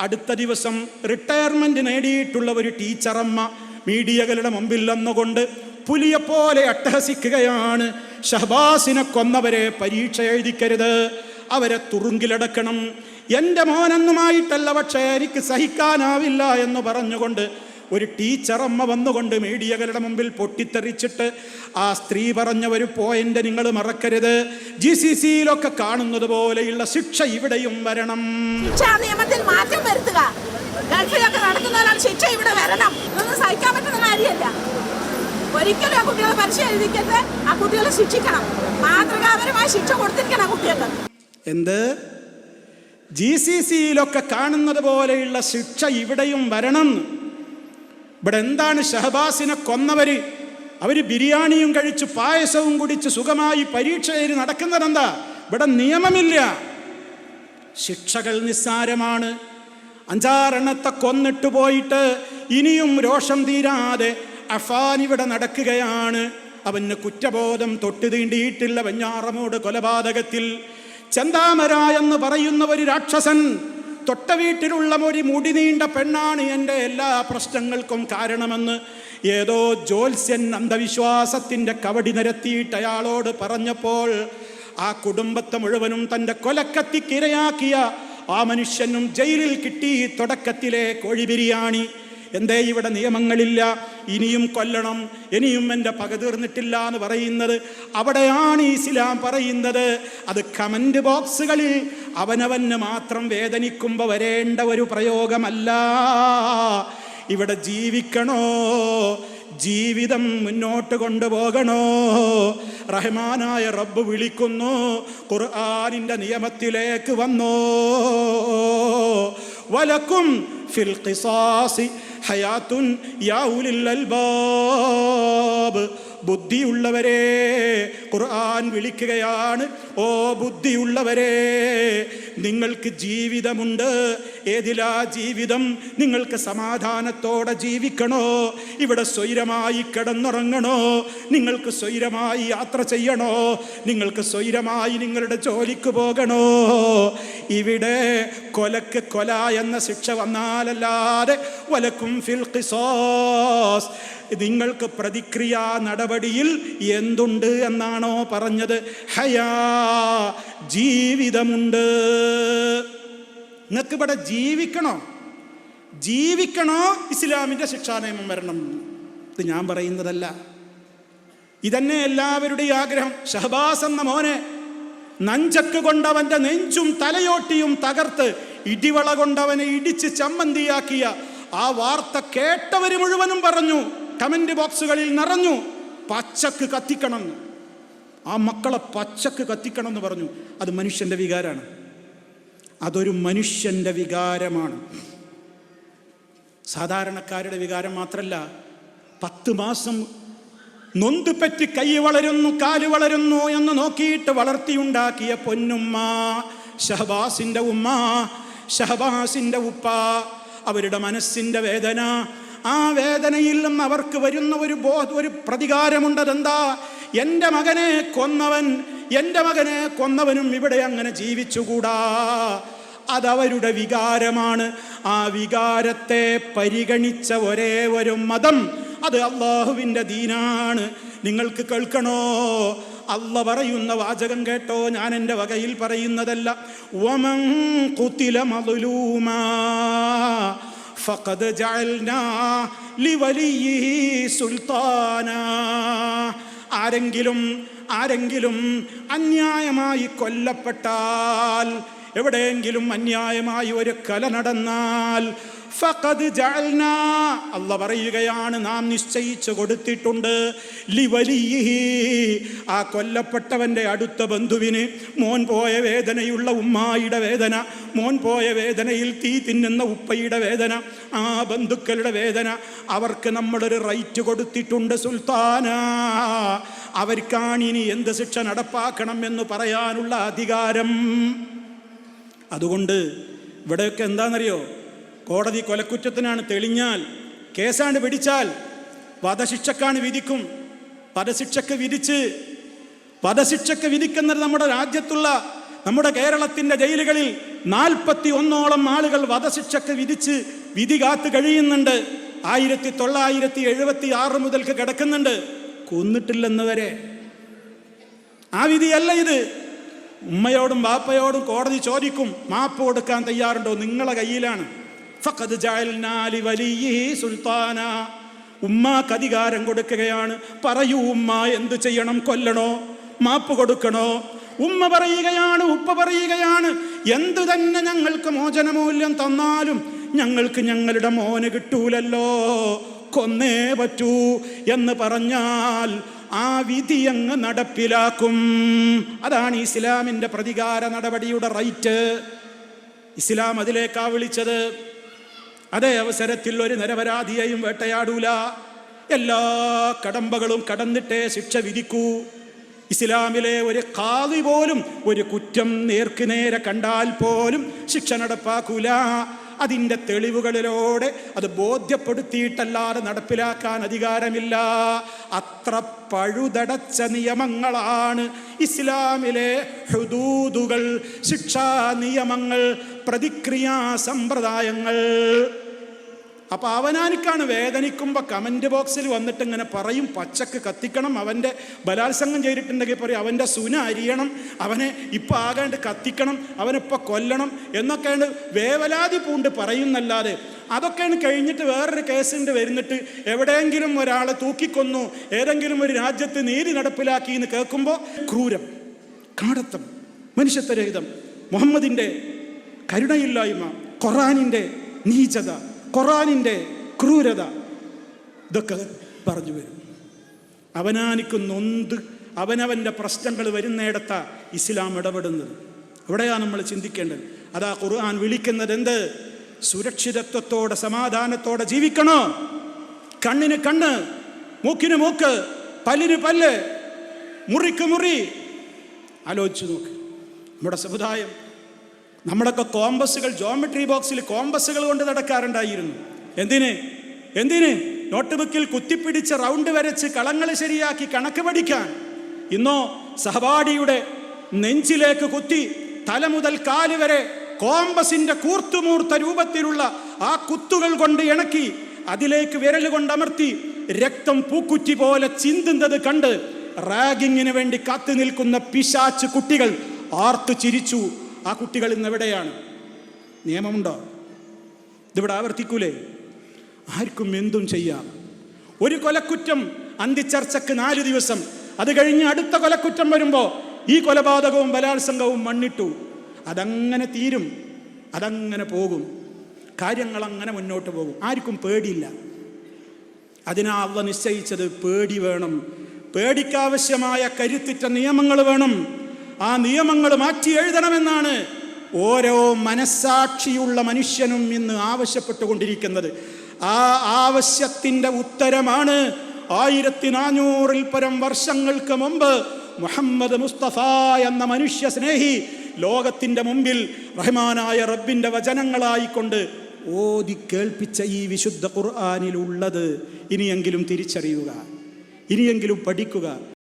അടുത്ത ദിവസം റിട്ടയർമെന്റ് നേടിയിട്ടുള്ള ഒരു ടീച്ചറമ്മ മീഡിയകളുടെ മുമ്പിൽ നിന്നുകൊണ്ട് പുലിയെപ്പോലെ അട്ടഹസിക്കുകയാണ്. ഷഹബാസിനെ കൊന്നവരെ പരീക്ഷ എഴുതിക്കരുത്. അവരെ തുറുങ്കിലടക്കണം. എന്റെ മോനൊന്നുമായിട്ടല്ല പക്ഷേ എനിക്ക് സഹിക്കാനാവില്ല എന്ന് പറഞ്ഞുകൊണ്ട് ഒരു ടീച്ചറമ്മ വന്നുകൊണ്ട് മീഡിയകളുടെ മുമ്പിൽ പൊട്ടിത്തെറിച്ചിട്ട് ആ സ്ത്രീ പറഞ്ഞ ഒരു പോയിന്റ് നിങ്ങൾ മറക്കരുത്. ജി സി സിയിലൊക്കെ കാണുന്നത് പോലെയുള്ള ശിക്ഷ ഇവിടെയും വരണം. നിയമത്തിൽ മാറ്റം വരുത്തുക. ഗൾഫിലൊക്കെ നടക്കുന്നവരാണ് ശിക്ഷ ഇവിടെ വരണം. ഇതൊന്നും സഹിക്കാൻ പറ്റുന്ന കാര്യമല്ല. ഒരിക്കലും ആ കുട്ടികളെ പരീക്ഷ എഴുതിക്കരുത് ആ കുട്ടികളെ ശിക്ഷിക്കണം. മാതൃകാപരമായി ശിക്ഷ കൊടുത്തിരിക്കണം കുട്ടികൾക്ക്. എന്ത്? ജി സി സിയിലൊക്കെ കാണുന്നത് പോലെയുള്ള ശിക്ഷ ഇവിടെയും വരണം. ഇവിടെ എന്താണ് ഷഹബാസിനെ കൊന്നവര്? അവർ ബിരിയാണിയും കഴിച്ച് പായസവും കുടിച്ച് സുഖമായി പരീക്ഷ എഴുതി നടക്കുന്നതെന്താ? ഇവിടെ നിയമമില്ല. ശിക്ഷകൾ നിസ്സാരമാണ്. അഞ്ചാറെണ്ണത്തെ കൊന്നിട്ട് പോയിട്ട് ഇനിയും രോഷം തീരാതെ അഫാൻ ഇവിടെ നടക്കുകയാണ്. അവന് കുറ്റബോധം തൊട്ട് തീണ്ടിയിട്ടില്ല. വെഞ്ഞാറമോട് കൊലപാതകത്തിൽ. ചെന്താമര എന്ന് പറയുന്ന ഒരു രാക്ഷസൻ. തൊട്ട വീട്ടിലുള്ള ഒരു മുടി നീണ്ട പെണ്ണാണ് എന്റെ എല്ലാ പ്രശ്നങ്ങൾക്കും കാരണമെന്ന് ഏതോ ജോത്സ്യൻ അന്ധവിശ്വാസത്തിന്റെ കവടി നിരത്തിയിട്ട് അയാളോട് പറഞ്ഞപ്പോൾ ആ കുടുംബത്തെ മുഴുവനും തന്റെ കൊലക്കത്തിക്കിരയാക്കിയ ആ മനുഷ്യനും ജയിലിൽ കിട്ടി തുടക്കത്തിലെ കോഴി ബിരിയാണി എന്തേ ഇവിടെ നിയമങ്ങളില്ല? ഇനിയും കൊല്ലണം. ഇനിയും എന്റെ പക തീർന്നിട്ടില്ല എന്ന് പറയുന്നത് അവിടെയാണ് ഇസ്ലാം പറയുന്നത്. അത് കമന്റ് ബോക്സുകളിൽ അവനവന് മാത്രം വേദനിക്കുമ്പോൾ വരേണ്ട ഒരു പ്രയോഗമല്ല. ഇവിടെ ജീവിക്കണോ? ജീവിതം മുന്നോട്ട് കൊണ്ടുപോകണോ? റഹ്മാനായ റബ്ബ് വിളിക്കുന്നു ഖുർആാനിന്റെ നിയമത്തിലേക്ക് വന്നോ? വലക്കും ഫിൽ ഖിസാസി ഹയാത്തുൻ യാ ഉലിൽ അൽബാബ്. ബുദ്ധിയുള്ളവരെ ഖുർആൻ വിളിക്കുകയാണ്. ഓ ബുദ്ധിയുള്ളവരെ നിങ്ങൾക്ക് ജീവിതമുണ്ട്. ഏതിലാ ജീവിതം? നിങ്ങൾക്ക് സമാധാനത്തോടെ ജീവിക്കണോ? ഇവിടെ സ്വൈരമായി കിടന്നുറങ്ങണോ? നിങ്ങൾക്ക് സ്വൈരമായി യാത്ര ചെയ്യണോ? നിങ്ങൾക്ക് സ്വൈരമായി നിങ്ങളുടെ ജോലിക്ക് പോകണോ? ഇവിടെ കൊലക്ക് കൊല എന്ന ശിക്ഷ വന്നാലല്ലാതെ വലക്കും ഫിൽ ഖിസാസ്. നിങ്ങൾക്ക് പ്രതിക്രിയാ നടപടിയിൽ എന്തുണ്ട് എന്നാണോ പറഞ്ഞത്. ഹയാ ജീവിതമുണ്ട്. നിങ്ങൾക്ക് ഇവിടെ ജീവിക്കണോ? ജീവിക്കണോ ഇസ്ലാമിന്റെ ശിക്ഷാ നിയമം വരണം? ഇത് ഞാൻ പറയുന്നതല്ല. ഇതന്നെ എല്ലാവരുടെയും ആഗ്രഹം. ഷഹബാസ് എന്ന മോനെ നഞ്ചക്ക് കൊണ്ടവന്റെ നെഞ്ചും തലയോട്ടിയും തകർത്ത് ഇടിവള കൊണ്ടവനെ ഇടിച്ച് ചമ്മന്തിയാക്കിയ ആ വാർത്ത കേട്ടവർ മുഴുവനും പറഞ്ഞു. കമന്റ് ബോക്സുകളിൽ നിറഞ്ഞു. പച്ചക്ക് കത്തിക്കണം. ആ മക്കളെ പച്ചക്ക് കത്തിക്കണം എന്ന് പറഞ്ഞു. അത് മനുഷ്യന്റെ വികാരമാണ്. അതൊരു മനുഷ്യന്റെ വികാരമാണ്. സാധാരണക്കാരുടെ വികാരം മാത്രമല്ല പത്ത് മാസം നൊന്തുപറ്റി കൈ വളരുന്നു കാൽ വളരുന്നു എന്ന് നോക്കിയിട്ട് വളർത്തിയുണ്ടാക്കിയ പൊന്നുമ്മ ഷഹബാസിന്റെ ഉമ്മ ഷഹബാസിന്റെ ഉപ്പ അവരുടെ മനസ്സിന്റെ വേദന. ആ വേദനയിൽ നിന്ന് അവർക്ക് വരുന്ന ഒരു ബോ ഒരു പ്രതികാരമുണ്ടതെന്താ? എന്റെ മകനെ കൊന്നവൻ എന്റെ മകനെ കൊന്നവനും ഇവിടെ അങ്ങനെ ജീവിച്ചുകൂടാ. അതവരുടെ വികാരമാണ്. ആ വികാരത്തെ പരിഗണിച്ച ഒരേ ഒരു മതം അത് അള്ളാഹുവിന്റെ ദീനാണ്. നിങ്ങൾക്ക് കേൾക്കണോ? അല്ല പറയുന്ന വാചകം കേട്ടോ? ഞാൻ എന്റെ വകയിൽ പറയുന്നതല്ല. വമൻ കുത്തില മളുലൂമാ ഫഖദ് ജഅൽനാ لوليه سلطانا ആരെങ്കിലും ആരെങ്കിലും അന്യായമായി കൊല്ലപ്പെട്ടാൽ എവിടെയെങ്കിലും അന്യായമായി ഒരു കല നടന്നാൽ അല്ല പറയുകയാണ് നാം നിശ്ചയിച്ചു കൊടുത്തിട്ടുണ്ട്. ആ കൊല്ലപ്പെട്ടവന്റെ അടുത്ത ബന്ധുവിന് മോൻ പോയ വേദനയുള്ള ഉമ്മായിയുടെ വേദന മോൻ പോയ വേദനയിൽ തീ തിന്നുന്ന ഉപ്പയുടെ വേദന ആ ബന്ധുക്കളുടെ വേദന. അവർക്ക് നമ്മളൊരു റൈറ്റ് കൊടുത്തിട്ടുണ്ട് സുൽത്താന. അവർക്കാണ് ഇനി എന്ത് ശിക്ഷ നടപ്പാക്കണം എന്ന് പറയാനുള്ള അധികാരം. അതുകൊണ്ട് ഇവിടെയൊക്കെ എന്താണെന്നറിയോ? കോടതി കൊലക്കുറ്റത്തിനാണ് തെളിഞ്ഞാൽ കേസാണ് പിടിച്ചാൽ വധശിക്ഷക്കാണ് വിധിക്കും. വധശിക്ഷക്ക് വിധിച്ച് വധശിക്ഷക്ക് വിധിക്കുന്നത് നമ്മുടെ രാജ്യത്തുള്ള നമ്മുടെ കേരളത്തിന്റെ ജയിലുകളിൽ നാൽപ്പത്തി ഒന്നോളം ആളുകൾ വധശിക്ഷക്ക് വിധിച്ച് വിധി കാത്ത് കഴിയുന്നുണ്ട്. ആയിരത്തി തൊള്ളായിരത്തി എഴുപത്തി ആറ് മുതൽക്ക് കിടക്കുന്നുണ്ട്. കൊന്നിട്ടില്ലെന്ന് വരെ ആ വിധിയല്ല ഇത്. ഉമ്മയോടും വാപ്പയോടും കോടതി ചോദിക്കും മാപ്പ് കൊടുക്കാൻ തയ്യാറുണ്ടോ? നിങ്ങളെ കയ്യിലാണ്. ഫഖദ് ജഅൽനാ ലിവലിയ്യിഹി സുൽത്താന. ഉമ്മാക്ക് അധികാരം കൊടുക്കുകയാണ്. പറയൂ ഉമ്മ എന്തു ചെയ്യണം? കൊല്ലണോ? മാപ്പ് കൊടുക്കണോ? ഉമ്മ പറയുകയാണ് ഉപ്പ പറയുകയാണ്. എന്തു തന്നെ ഞങ്ങൾക്ക് മോചനമൂല്യം തന്നാലും ഞങ്ങൾക്ക് ഞങ്ങളുടെ മോന് കിട്ടൂലല്ലോ. കൊന്നേ പറ്റൂ എന്ന് പറഞ്ഞാൽ ആ വിധി അങ്ങ് നടപ്പിലാക്കും. അതാണ് ഇസ്ലാമിന്റെ പ്രതികാര നടപടിയുടെ റൈറ്റ്. ഇസ്ലാം അതിലേക്കാ വിളിച്ചത്. അതേ അവസരത്തിൽ ഒരു നിരപരാധിയെയും വേട്ടയാടൂല. എല്ലാ കടമ്പകളും കടന്നിട്ടേ ശിക്ഷ വിധിക്കൂ. ഇസ്ലാമിലെ ഒരു കാതി പോലും ഒരു കുറ്റം നേർക്കുനേരെ കണ്ടാൽ പോലും ശിക്ഷ നടപ്പാക്കൂല. അതിന്റെ തെളിവുകളിലൂടെ അത് ബോധ്യപ്പെടുത്തിയിട്ടല്ലാതെ നടപ്പിലാക്കാൻ അധികാരമില്ല. അത്ര പഴുതടച്ച നിയമങ്ങളാണ് ഇസ്ലാമിലെ ഹുദൂദുകൾ. ശിക്ഷാ നിയമങ്ങൾ പ്രതിക്രിയാ സമ്പ്രദായങ്ങൾ. അപ്പൊ അവനാനിക്കാണ് വേദനിക്കുമ്പോൾ കമന്റ് ബോക്സിൽ വന്നിട്ട് ഇങ്ങനെ പറയും പച്ചക്ക് കത്തിക്കണം അവന്റെ ബലാത്സംഗം ചെയ്തിട്ടുണ്ടെങ്കിൽ പറയും അവന്റെ സുന അരിയണം അവനെ ഇപ്പം ആകാണ്ട് കത്തിക്കണം അവനിപ്പോൾ കൊല്ലണം എന്നൊക്കെയാണ് വേവലാതി പൂണ്ട് പറയുന്നല്ലാതെ. അതൊക്കെയാണ് കഴിഞ്ഞിട്ട് വേറൊരു കേസുണ്ട് വരുന്നിട്ട് എവിടെയെങ്കിലും ഒരാളെ തൂക്കിക്കൊന്നു ഏതെങ്കിലും ഒരു രാജ്യത്ത് നീതി നടപ്പിലാക്കി എന്ന് കേൾക്കുമ്പോൾ ക്രൂരം കാടത്തം മനുഷ്യത്വരഹിതം മുഹമ്മദിന്റെ കരുണയില്ലായ്മ ഖുറാനിന്റെ നീചത ഖുറാനിന്റെ ക്രൂരത ഇതൊക്കെ പറഞ്ഞു വരും. അവനാനിക്ക് നൊന്ത് അവനവന്റെ പ്രശ്നങ്ങൾ വരുന്നിടത്ത ഇസ്ലാം ഇടപെടുന്നത്. ഇവിടെയാണ് നമ്മൾ ചിന്തിക്കേണ്ടത്. അതാ ഖുർആൻ വിളിക്കുന്നത് എന്ത് സുരക്ഷിതത്വത്തോടെ സമാധാനത്തോടെ ജീവിക്കണോ? കണ്ണിന് കണ്ണ് മൂക്കിന് മൂക്ക് പല്ലിന് പല്ല് മുറിക്ക് മുറി. ആലോചിച്ച് നോക്ക്. നമ്മുടെ സമുദായം നമ്മുടെയൊക്കെ കോമ്പസുകൾ ജോമെട്രി ബോക്സിൽ കോമ്പസുകൾ കൊണ്ട് നടക്കാറുണ്ടായിരുന്നു. എന്തിന്? എന്തിന്? നോട്ട് ബുക്കിൽ കുത്തിപ്പിടിച്ച് റൗണ്ട് വരച്ച് കളങ്ങൾ ശരിയാക്കി കണക്ക് പഠിക്കാൻ. ഇന്നോ സഹപാഠിയുടെ നെഞ്ചിലേക്ക് കുത്തി തല മുതൽ കാൽ വരെ കോമ്പസിന്റെ കൂർത്തുമൂർത്ത രൂപത്തിലുള്ള ആ കുത്തുകൾ കൊണ്ട് ഇണക്കി അതിലേക്ക് വിരൽ കൊണ്ടമർത്തി രക്തം പൂക്കുറ്റി പോലെ ചിന്തുന്നത് കണ്ട് റാഗിങ്ങിന് വേണ്ടി കാത്തു നിൽക്കുന്ന പിശാച്ച് കുട്ടികൾ ആർത്തു ചിരിച്ചു. ആ കുട്ടികൾ ഇന്ന് എവിടെയാണ്? നിയമമുണ്ടോ? ഇതിവിടെ ആവർത്തിക്കൂലേ? ആർക്കും എന്തും ചെയ്യാം. ഒരു കൊലക്കുറ്റം അന്തിച്ചർച്ചക്ക് നാല് ദിവസം. അത് കഴിഞ്ഞ് അടുത്ത കൊലക്കുറ്റം വരുമ്പോൾ ഈ കൊലപാതകവും ബലാത്സംഗവും മണ്ണിട്ടു. അതങ്ങനെ തീരും. അതങ്ങനെ പോകും. കാര്യങ്ങൾ അങ്ങനെ മുന്നോട്ട് പോകും. ആർക്കും പേടിയില്ല. അതിനാ അവ നിശ്ചയിച്ചത് പേടി വേണം. പേടിക്കാവശ്യമായ കരുത്തിറ്റ നിയമങ്ങൾ വേണം. ആ നിയമങ്ങൾ മാറ്റി എഴുതണമെന്നാണ് ഓരോ മനസ്സാക്ഷിയുള്ള മനുഷ്യനും ഇന്ന് ആവശ്യപ്പെട്ടുകൊണ്ടിരിക്കുന്നത്. ആ ആവശ്യത്തിന്റെ ഉത്തരമാണ് ആയിരത്തി നാനൂറിൽ പരം വർഷങ്ങൾക്ക് മുമ്പ് മുഹമ്മദ് മുസ്തഫ എന്ന മനുഷ്യ സ്നേഹി ലോകത്തിന്റെ മുമ്പിൽ റഹ്മാനായ റബ്ബിന്റെ വചനങ്ങളായിക്കൊണ്ട് ഓതി കേൾപ്പിച്ച ഈ വിശുദ്ധ ഖുർആാനിലുള്ളത് ഇനിയെങ്കിലും തിരിച്ചറിയുക. ഇനിയെങ്കിലും പഠിക്കുക.